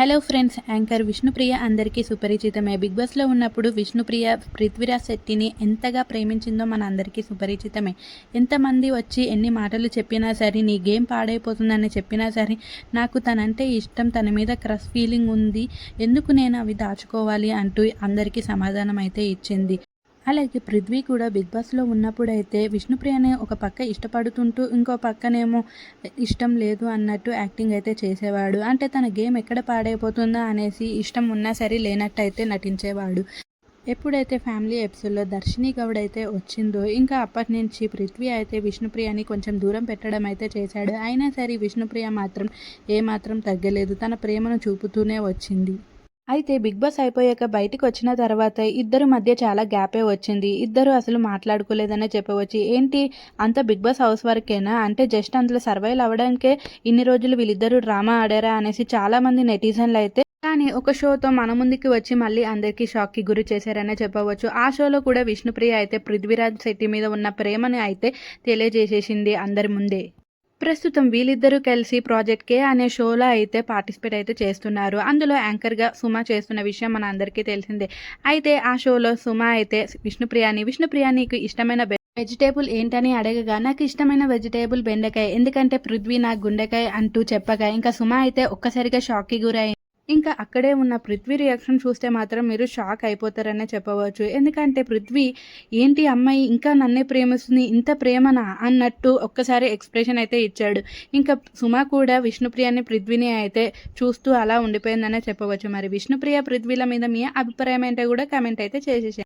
Hello friends anchor Vishnupriya అందరికీ సుపరిచితమే big బాస్లో ఉన్నప్పుడు విష్ణుప్రియ పృథ్వీరాజ్ శెట్టిని ఎంతగా ప్రేమించిందో మన అందరికీ సుపరిచితమే. ఎంతమంది వచ్చి ఎన్ని మాటలు చెప్పినా సరే నీ గేమ్ పాడైపోతుందని చెప్పినా సరే నాకు తనంటే ఇష్టం తన మీద క్రష్ ఫీలింగ్ ఉంది. ఎందుకు నేను అవి దాచుకోవాలి అంటూ అందరికీ సమాధానం అయితే ఇచ్చింది. అలాగే పృథ్వీ కూడా బిగ్ బాస్లో ఉన్నప్పుడైతే విష్ణుప్రియనే ఒక పక్క ఇష్టపడుతుంటూ ఇంకో పక్కనేమో ఇష్టం లేదు అన్నట్టు యాక్టింగ్ అయితే చేసేవాడు. అంటే తన గేమ్ ఎక్కడ పాడైపోతుందా అనేసి ఇష్టం ఉన్నా సరే లేనట్టు అయితే నటించేవాడు. ఎప్పుడైతే ఫ్యామిలీ ఎపిసోడ్లో దర్శిని గౌడ్ అయితే వచ్చిందో ఇంకా అప్పటి నుంచి పృథ్వీ అయితే విష్ణుప్రియని కొంచెం దూరం పెట్టడం అయితే చేశాడు. అయినా సరే విష్ణుప్రియ మాత్రం ఏమాత్రం తగ్గలేదు. తన ప్రేమను చూపుతూనే వచ్చింది. అయితే బిగ్ బాస్ అయిపోయాక బయటకు వచ్చిన తర్వాత ఇద్దరు మధ్య చాలా గ్యాపే వచ్చింది. ఇద్దరు అసలు మాట్లాడుకోలేదనే చెప్పవచ్చు. ఏంటి? అంత బిగ్ బాస్ హౌస్ వరకేనా? అంటే జస్ట్ అందులో సర్వైవ్ అవ్వడానికే ఇన్ని రోజులు వీళ్ళిద్దరూ డ్రామా ఆడారా అనేసి చాలా మంది నెటిజన్లు అయితే కానీ ఒక షోతో మన ముందుకి వచ్చి మళ్ళీ అందరికీ షాక్కి గురి చేశారనే చెప్పవచ్చు. ఆ షోలో కూడా విష్ణుప్రియ అయితే పృథ్వీరాజ్ శెట్టి మీద ఉన్న ప్రేమని అయితే తెలియజేసేసింది అందరి ముందే. ప్రస్తుతం వీళ్ళిద్దరూ కలిసి ప్రాజెక్ట్ కే అనే షోలో అయితే పార్టిసిపేట్ అయితే చేస్తున్నారు. అందులో యాంకర్గా సుమ చేస్తున్న విషయం మన అందరికీ తెలిసిందే. అయితే ఆ షోలో సుమ అయితే విష్ణుప్రియాని విష్ణుప్రియానికి ఇష్టమైన వెజిటేబుల్ ఏంటని అడగగా నాకు ఇష్టమైన వెజిటేబుల్ బెండకాయ ఎందుకంటే పృథ్వీ నాకు గుండెకాయ అంటూ చెప్పగా. ఇంకా సుమ అయితే ఒక్కసారిగా షాక్కి గురై ఇంకా అక్కడే ఉన్న పృథ్వీ రియాక్షన్ చూస్తే మాత్రం మీరు షాక్ అయిపోతారనే చెప్పవచ్చు. ఎందుకంటే పృథ్వీ ఏంటి అమ్మాయి ఇంకా నన్నే ప్రేమిస్తుంది ఇంత ప్రేమనా? అన్నట్టు ఒక్కసారి ఎక్స్ప్రెషన్ అయితే ఇచ్చాడు. ఇంకా సుమ కూడా విష్ణుప్రియని పృథ్వీని అయితే చూస్తూ అలా ఉండిపోయిందనే చెప్పవచ్చు. మరి విష్ణుప్రియ పృథ్వీల మీద మీ అభిప్రాయం ఏంటో కూడా కమెంట్ అయితే చేసేసాను